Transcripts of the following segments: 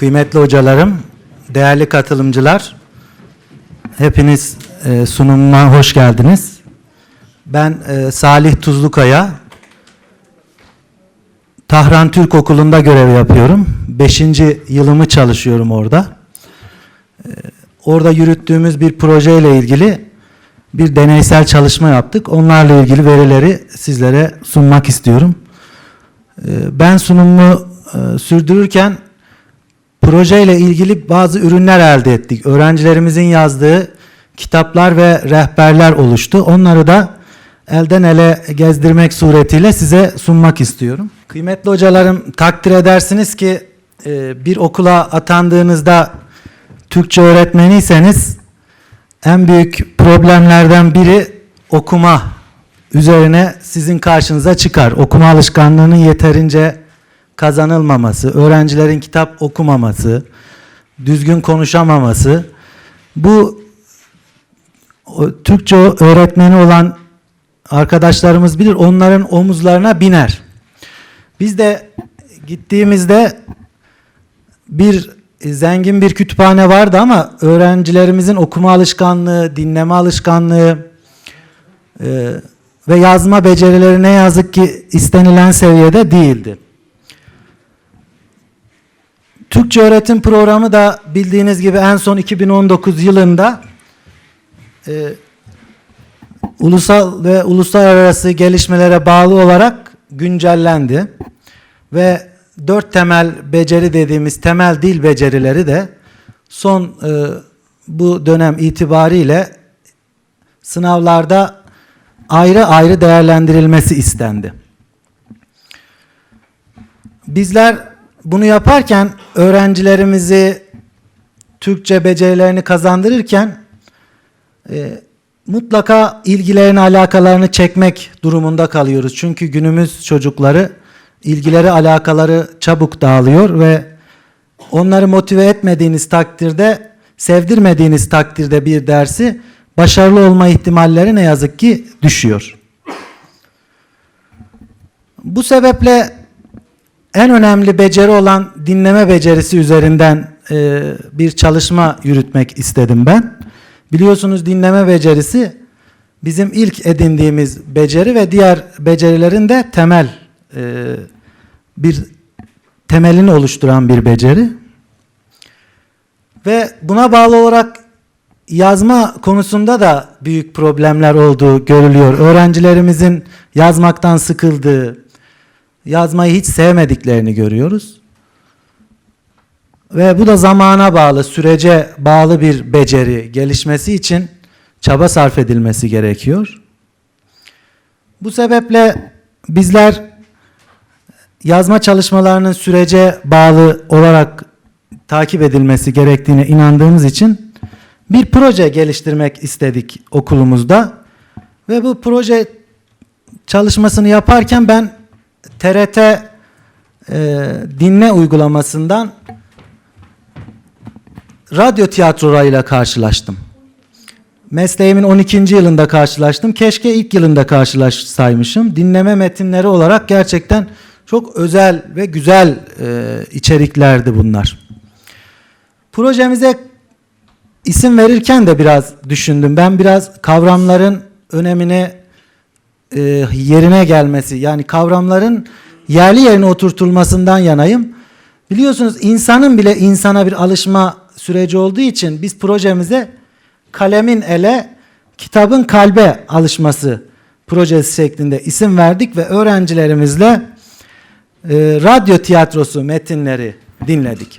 Kıymetli hocalarım, değerli katılımcılar, hepiniz e, sunumuma hoş geldiniz. Ben e, Salih Tuzlukaya, Tahran Türk Okulu'nda görev yapıyorum. Beşinci yılımı çalışıyorum orada. E, orada yürüttüğümüz bir projeyle ilgili bir deneysel çalışma yaptık. Onlarla ilgili verileri sizlere sunmak istiyorum. Ben sunumumu sürdürürken projeyle ilgili bazı ürünler elde ettik. Öğrencilerimizin yazdığı kitaplar ve rehberler oluştu. Onları da elden ele gezdirmek suretiyle size sunmak istiyorum. Kıymetli hocalarım takdir edersiniz ki e, bir okula atandığınızda Türkçe öğretmeniyseniz en büyük problemlerden biri okuma üzerine sizin karşınıza çıkar. Okuma alışkanlığının yeterince kazanılmaması, öğrencilerin kitap okumaması, düzgün konuşamaması bu Türkçe öğretmeni olan arkadaşlarımız bilir onların omuzlarına biner. Biz de gittiğimizde bir e, zengin bir kütüphane vardı ama öğrencilerimizin okuma alışkanlığı, dinleme alışkanlığı e, ve yazma becerileri ne yazık ki istenilen seviyede değildi. Türkçe öğretim programı da bildiğiniz gibi en son 2019 yılında e, ulusal ve uluslararası gelişmelere bağlı olarak güncellendi. Ve dört temel beceri dediğimiz temel dil becerileri de son e, bu dönem itibariyle sınavlarda ayrı ayrı değerlendirilmesi istendi. Bizler bunu yaparken öğrencilerimizi Türkçe becerilerini kazandırırken e, mutlaka ilgilerini alakalarını çekmek durumunda kalıyoruz. Çünkü günümüz çocukları ilgileri alakaları çabuk dağılıyor ve onları motive etmediğiniz takdirde sevdirmediğiniz takdirde bir dersi başarılı olma ihtimalleri ne yazık ki düşüyor. Bu sebeple en önemli beceri olan dinleme becerisi üzerinden e, bir çalışma yürütmek istedim ben. Biliyorsunuz dinleme becerisi bizim ilk edindiğimiz beceri ve diğer becerilerin de temel e, bir temelini oluşturan bir beceri. Ve buna bağlı olarak yazma konusunda da büyük problemler olduğu görülüyor. Öğrencilerimizin yazmaktan sıkıldığı, yazmayı hiç sevmediklerini görüyoruz. Ve bu da zamana bağlı, sürece bağlı bir beceri gelişmesi için çaba sarf edilmesi gerekiyor. Bu sebeple bizler yazma çalışmalarının sürece bağlı olarak takip edilmesi gerektiğine inandığımız için bir proje geliştirmek istedik okulumuzda. Ve bu proje çalışmasını yaparken ben TRT e, dinle uygulamasından radyo tiyatrolarıyla karşılaştım. Mesleğimin 12. yılında karşılaştım. Keşke ilk yılında karşılaşsaymışım. Dinleme metinleri olarak gerçekten çok özel ve güzel e, içeriklerdi bunlar. Projemize isim verirken de biraz düşündüm. Ben biraz kavramların önemine e, yerine gelmesi yani kavramların yerli yerine oturtulmasından yanayım. Biliyorsunuz insanın bile insana bir alışma süreci olduğu için biz projemize kalemin ele, kitabın kalbe alışması projesi şeklinde isim verdik ve öğrencilerimizle e, radyo tiyatrosu metinleri dinledik.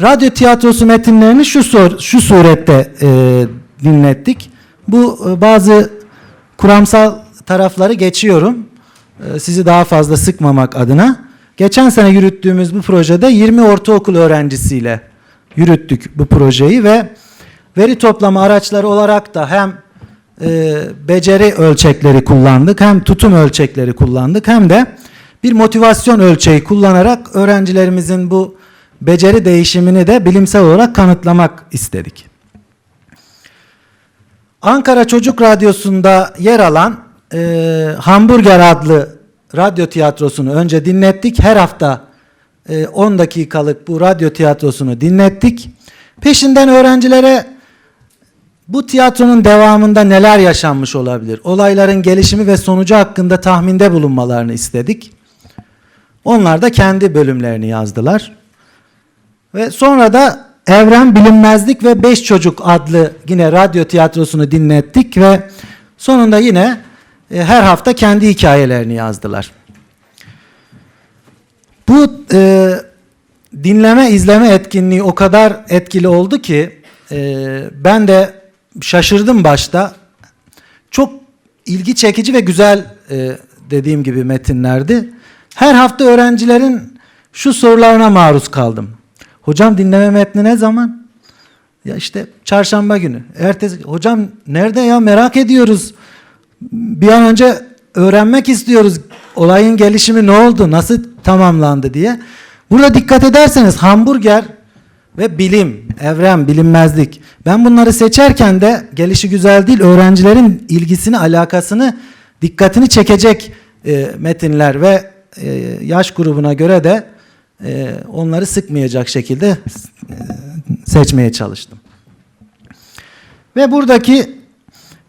Radyo tiyatrosu metinlerini şu sor, şu surette e, dinlettik. Bu e, bazı kuramsal tarafları geçiyorum. E, sizi daha fazla sıkmamak adına. Geçen sene yürüttüğümüz bu projede 20 ortaokul öğrencisiyle yürüttük bu projeyi ve veri toplama araçları olarak da hem e, beceri ölçekleri kullandık hem tutum ölçekleri kullandık hem de bir motivasyon ölçeği kullanarak öğrencilerimizin bu beceri değişimini de bilimsel olarak kanıtlamak istedik. Ankara Çocuk Radyosu'nda yer alan e, Hamburger adlı radyo tiyatrosunu önce dinlettik. Her hafta e, 10 dakikalık bu radyo tiyatrosunu dinlettik. Peşinden öğrencilere bu tiyatronun devamında neler yaşanmış olabilir? Olayların gelişimi ve sonucu hakkında tahminde bulunmalarını istedik. Onlar da kendi bölümlerini yazdılar. Ve sonra da Evren Bilinmezlik ve Beş Çocuk adlı yine radyo tiyatrosunu dinlettik ve sonunda yine e, her hafta kendi hikayelerini yazdılar. Bu e, dinleme izleme etkinliği o kadar etkili oldu ki e, ben de şaşırdım başta. Çok ilgi çekici ve güzel e, dediğim gibi metinlerdi. Her hafta öğrencilerin şu sorularına maruz kaldım. Hocam dinleme metni ne zaman? Ya işte çarşamba günü. Ertesi hocam nerede ya merak ediyoruz. Bir an önce öğrenmek istiyoruz. Olayın gelişimi ne oldu? Nasıl tamamlandı diye. Burada dikkat ederseniz hamburger ve bilim, evren, bilinmezlik. Ben bunları seçerken de gelişi güzel değil, öğrencilerin ilgisini, alakasını, dikkatini çekecek e, metinler ve e, yaş grubuna göre de e, onları sıkmayacak şekilde e, seçmeye çalıştım. Ve buradaki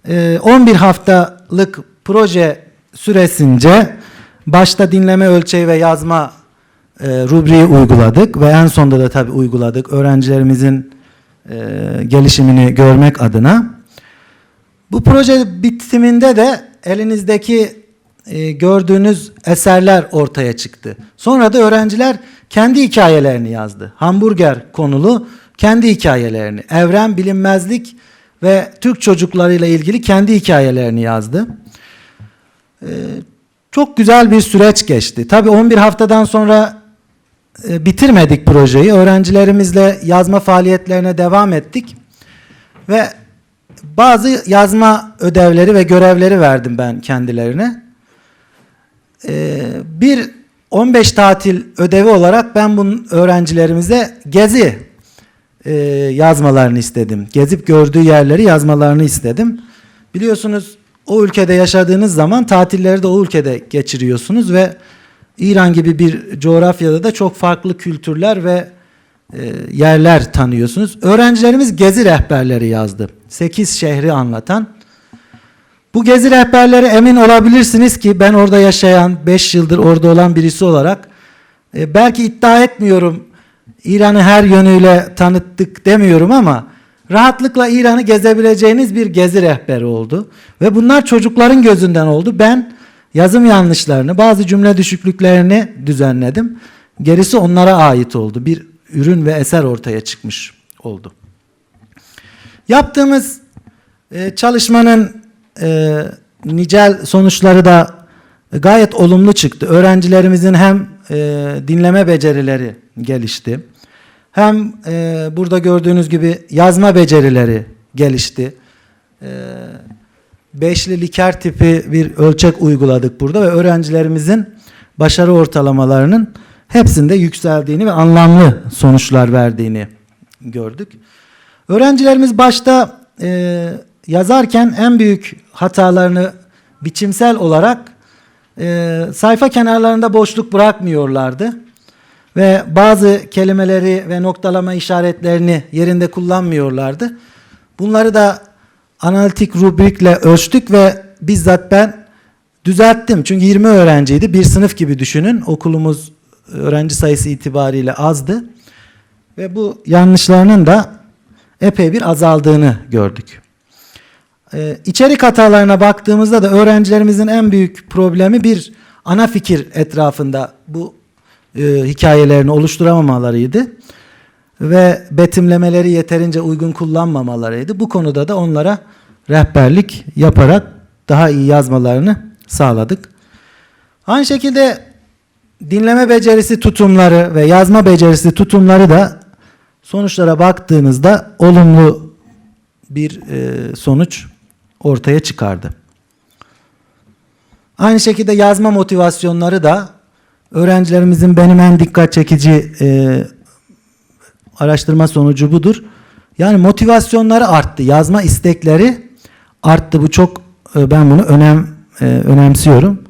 11 haftalık proje süresince başta dinleme ölçeği ve yazma e, rubriği uyguladık ve en sonunda da tabii uyguladık öğrencilerimizin e, gelişimini görmek adına. Bu proje bitiminde de elinizdeki e, gördüğünüz eserler ortaya çıktı. Sonra da öğrenciler kendi hikayelerini yazdı. Hamburger konulu kendi hikayelerini, evren, bilinmezlik ve Türk çocuklarıyla ilgili kendi hikayelerini yazdı. E, çok güzel bir süreç geçti. Tabii 11 haftadan sonra e, bitirmedik projeyi. Öğrencilerimizle yazma faaliyetlerine devam ettik. Ve bazı yazma ödevleri ve görevleri verdim ben kendilerine. E, bir 15 tatil ödevi olarak ben bunun öğrencilerimize gezi e, yazmalarını istedim. Gezip gördüğü yerleri yazmalarını istedim. Biliyorsunuz o ülkede yaşadığınız zaman tatilleri de o ülkede geçiriyorsunuz ve İran gibi bir coğrafyada da çok farklı kültürler ve e, yerler tanıyorsunuz. Öğrencilerimiz gezi rehberleri yazdı. 8 şehri anlatan. Bu gezi rehberleri emin olabilirsiniz ki ben orada yaşayan, 5 yıldır orada olan birisi olarak e, belki iddia etmiyorum İran'ı her yönüyle tanıttık demiyorum ama rahatlıkla İran'ı gezebileceğiniz bir gezi rehberi oldu. Ve bunlar çocukların gözünden oldu. Ben yazım yanlışlarını, bazı cümle düşüklüklerini düzenledim. Gerisi onlara ait oldu. Bir ürün ve eser ortaya çıkmış oldu. Yaptığımız e, çalışmanın e, nicel sonuçları da gayet olumlu çıktı. Öğrencilerimizin hem e, dinleme becerileri gelişti, hem e, burada gördüğünüz gibi yazma becerileri gelişti. E, beşli liker tipi bir ölçek uyguladık burada ve öğrencilerimizin başarı ortalamalarının hepsinde yükseldiğini ve anlamlı sonuçlar verdiğini gördük. Öğrencilerimiz başta e, yazarken en büyük hatalarını biçimsel olarak e, sayfa kenarlarında boşluk bırakmıyorlardı ve bazı kelimeleri ve noktalama işaretlerini yerinde kullanmıyorlardı. Bunları da analitik rubrikle ölçtük ve bizzat ben düzelttim. Çünkü 20 öğrenciydi. Bir sınıf gibi düşünün. Okulumuz öğrenci sayısı itibariyle azdı. Ve bu yanlışlarının da epey bir azaldığını gördük. Ee, içerik hatalarına baktığımızda da öğrencilerimizin en büyük problemi bir ana fikir etrafında bu e, hikayelerini oluşturamamalarıydı ve betimlemeleri yeterince uygun kullanmamalarıydı. Bu konuda da onlara rehberlik yaparak daha iyi yazmalarını sağladık. Aynı şekilde dinleme becerisi tutumları ve yazma becerisi tutumları da sonuçlara baktığınızda olumlu bir e, sonuç ortaya çıkardı. Aynı şekilde yazma motivasyonları da öğrencilerimizin benim en dikkat çekici e, araştırma sonucu budur. Yani motivasyonları arttı, yazma istekleri arttı. Bu çok e, ben bunu önem e, önemsiyorum.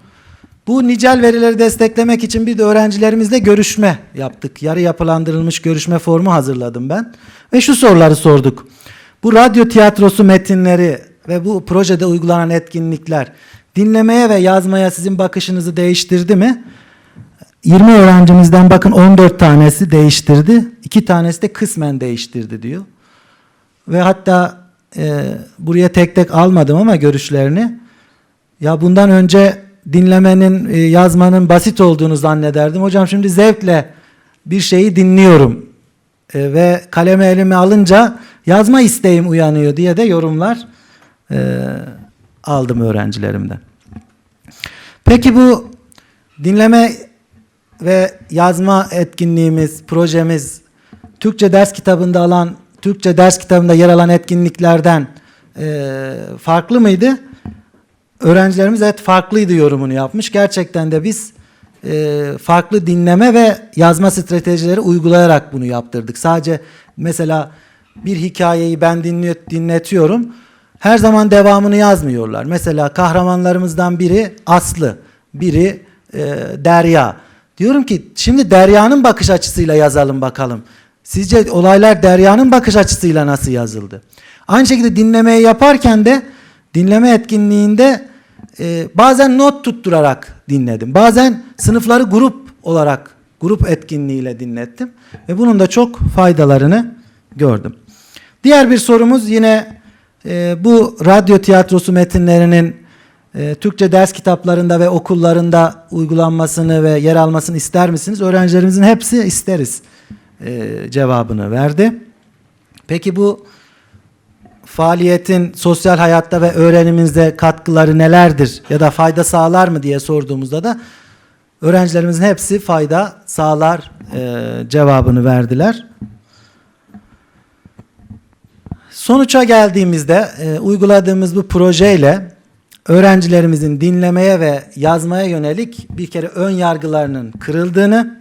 Bu nicel verileri desteklemek için bir de öğrencilerimizle görüşme yaptık. Yarı yapılandırılmış görüşme formu hazırladım ben. Ve şu soruları sorduk. Bu radyo tiyatrosu metinleri ve bu projede uygulanan etkinlikler dinlemeye ve yazmaya sizin bakışınızı değiştirdi mi? 20 öğrencimizden bakın 14 tanesi değiştirdi. 2 tanesi de kısmen değiştirdi diyor. Ve hatta e, buraya tek tek almadım ama görüşlerini. Ya bundan önce dinlemenin, e, yazmanın basit olduğunu zannederdim. Hocam şimdi zevkle bir şeyi dinliyorum. E, ve kalemi elime alınca yazma isteğim uyanıyor diye de yorumlar e, aldım öğrencilerimden. Peki bu dinleme ve yazma etkinliğimiz, projemiz Türkçe ders kitabında alan, Türkçe ders kitabında yer alan etkinliklerden e, farklı mıydı? Öğrencilerimiz evet farklıydı yorumunu yapmış. Gerçekten de biz e, farklı dinleme ve yazma stratejileri uygulayarak bunu yaptırdık. Sadece mesela bir hikayeyi ben dinliyor, dinletiyorum. Her zaman devamını yazmıyorlar. Mesela kahramanlarımızdan biri Aslı, biri e, Derya. Diyorum ki şimdi Derya'nın bakış açısıyla yazalım bakalım. Sizce olaylar Derya'nın bakış açısıyla nasıl yazıldı? Aynı şekilde dinlemeyi yaparken de dinleme etkinliğinde e, bazen not tutturarak dinledim. Bazen sınıfları grup olarak grup etkinliğiyle dinlettim. Ve bunun da çok faydalarını gördüm. Diğer bir sorumuz yine e, bu radyo tiyatrosu metinlerinin e, Türkçe ders kitaplarında ve okullarında uygulanmasını ve yer almasını ister misiniz? Öğrencilerimizin hepsi isteriz e, cevabını verdi. Peki bu faaliyetin sosyal hayatta ve öğrenimimizde katkıları nelerdir ya da fayda sağlar mı diye sorduğumuzda da öğrencilerimizin hepsi fayda sağlar e, cevabını verdiler. Sonuça geldiğimizde e, uyguladığımız bu projeyle öğrencilerimizin dinlemeye ve yazmaya yönelik bir kere ön yargılarının kırıldığını,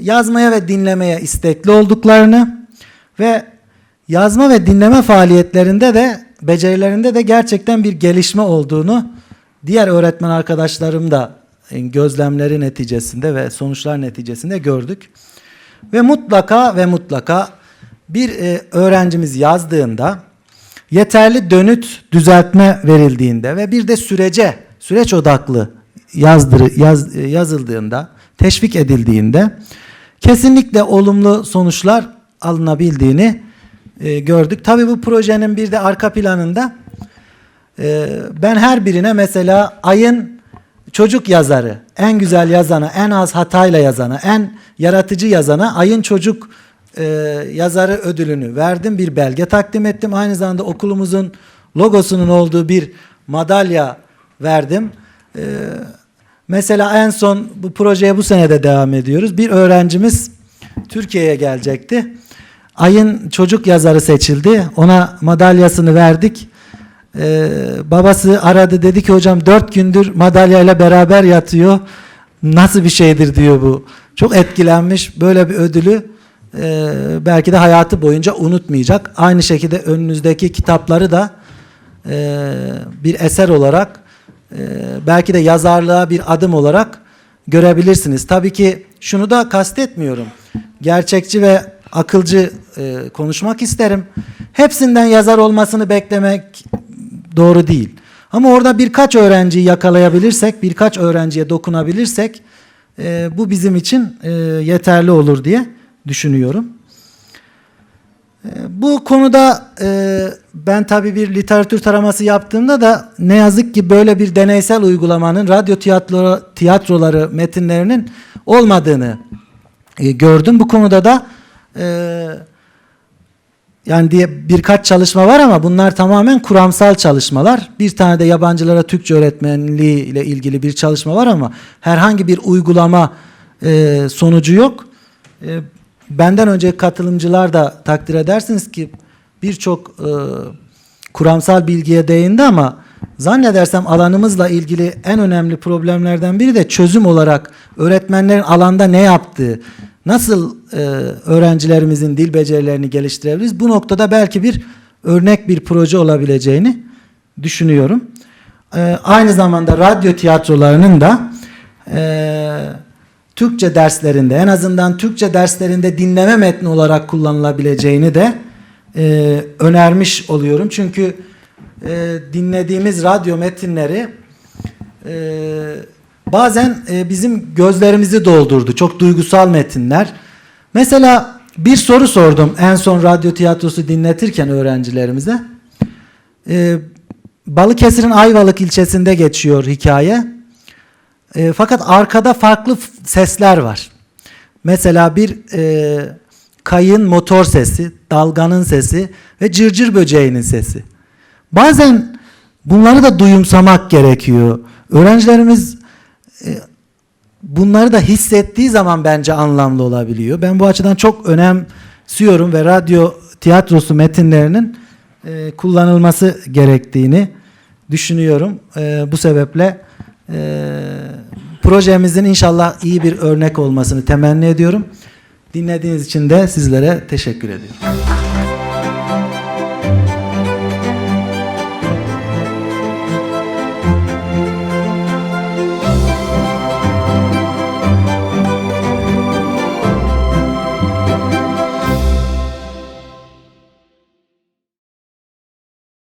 yazmaya ve dinlemeye istekli olduklarını ve yazma ve dinleme faaliyetlerinde de becerilerinde de gerçekten bir gelişme olduğunu diğer öğretmen arkadaşlarım da e, gözlemleri neticesinde ve sonuçlar neticesinde gördük. Ve mutlaka ve mutlaka bir e, öğrencimiz yazdığında yeterli dönüt düzeltme verildiğinde ve bir de sürece süreç odaklı yazdır, yaz, e, yazıldığında teşvik edildiğinde kesinlikle olumlu sonuçlar alınabildiğini e, gördük. Tabii bu projenin bir de arka planında e, ben her birine mesela ayın çocuk yazarı, en güzel yazana, en az hatayla yazana, en yaratıcı yazana ayın çocuk e, yazarı ödülünü verdim. Bir belge takdim ettim. Aynı zamanda okulumuzun logosunun olduğu bir madalya verdim. E, mesela en son bu projeye bu sene de devam ediyoruz. Bir öğrencimiz Türkiye'ye gelecekti. Ayın çocuk yazarı seçildi. Ona madalyasını verdik. Ee, babası aradı dedi ki hocam dört gündür madalyayla beraber yatıyor. Nasıl bir şeydir diyor bu. Çok etkilenmiş böyle bir ödülü e, belki de hayatı boyunca unutmayacak. Aynı şekilde önünüzdeki kitapları da e, bir eser olarak e, belki de yazarlığa bir adım olarak görebilirsiniz. Tabii ki şunu da kastetmiyorum. Gerçekçi ve akılcı e, konuşmak isterim. Hepsinden yazar olmasını beklemek doğru değil. Ama orada birkaç öğrenciyi yakalayabilirsek, birkaç öğrenciye dokunabilirsek e, bu bizim için e, yeterli olur diye düşünüyorum. E, bu konuda e, ben tabii bir literatür taraması yaptığımda da ne yazık ki böyle bir deneysel uygulamanın radyo tiyatro, tiyatroları metinlerinin olmadığını e, gördüm. Bu konuda da e, yani diye birkaç çalışma var ama bunlar tamamen kuramsal çalışmalar. Bir tane de yabancılara Türkçe öğretmenliği ile ilgili bir çalışma var ama herhangi bir uygulama sonucu yok. Benden önce katılımcılar da takdir edersiniz ki birçok e, kuramsal bilgiye değindi ama zannedersem alanımızla ilgili en önemli problemlerden biri de çözüm olarak öğretmenlerin alanda ne yaptığı, nasıl e, öğrencilerimizin dil becerilerini geliştirebiliriz? Bu noktada belki bir örnek bir proje olabileceğini düşünüyorum. e, aynı zamanda radyo tiyatrolarının da e, Türkçe derslerinde en azından Türkçe derslerinde dinleme metni olarak kullanılabileceğini de e, önermiş oluyorum. Çünkü e, dinlediğimiz radyo metinleri e, bazen e, bizim gözlerimizi doldurdu. Çok duygusal metinler. Mesela bir soru sordum en son radyo tiyatrosu dinletirken öğrencilerimize. E, Balıkesir'in Ayvalık ilçesinde geçiyor hikaye. E, fakat arkada farklı sesler var. Mesela bir e, kayın motor sesi, dalganın sesi ve cırcır böceğinin sesi. Bazen bunları da duyumsamak gerekiyor. Öğrencilerimiz e, bunları da hissettiği zaman bence anlamlı olabiliyor. Ben bu açıdan çok önemsiyorum ve radyo tiyatrosu metinlerinin e, kullanılması gerektiğini düşünüyorum. E, bu sebeple projemizin inşallah iyi bir örnek olmasını temenni ediyorum. Dinlediğiniz için de sizlere teşekkür ediyorum.